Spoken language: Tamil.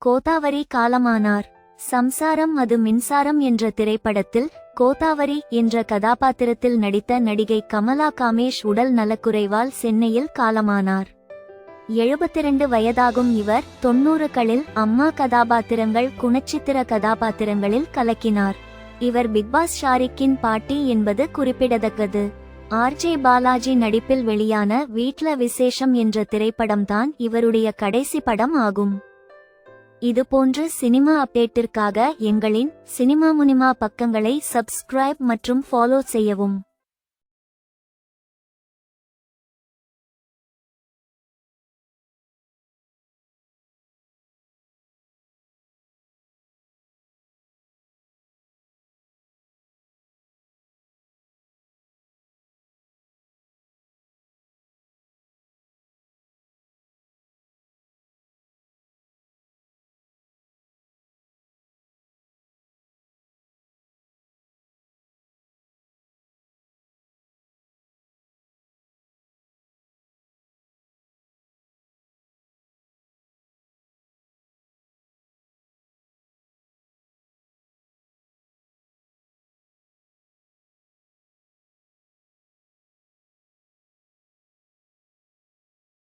கோதாவரி காலமானார். சம்சாரம் அது மின்சாரம் என்ற திரைப்படத்தில் கோதாவரி என்ற கதாபாத்திரத்தில் நடித்த நடிகை கமலா காமேஷ் உடல் நலக்குறைவால் சென்னையில் காலமானார். எழுபத்திரண்டு வயதாகும் இவர் தொன்னூறுகளில் அம்மா கதாபாத்திரங்கள் குணச்சித்திர கதாபாத்திரங்களில் கலக்கினார். இவர் பிக்பாஸ் ஷாரிக்கின் பாட்டி என்பது குறிப்பிடத்தக்கது. ஆர்ஜே பாலாஜி நடிப்பில் வெளியான வீட்ல விசேஷம் என்ற திரைப்படம்தான் இவருடைய கடைசி படம் ஆகும். இதுபோன்ற சினிமா அப்டேட்டிற்காக எங்களின் சினிமா முனிமா பக்கங்களை சப்ஸ்கிரைப் மற்றும் ஃபாலோ செய்யவும்.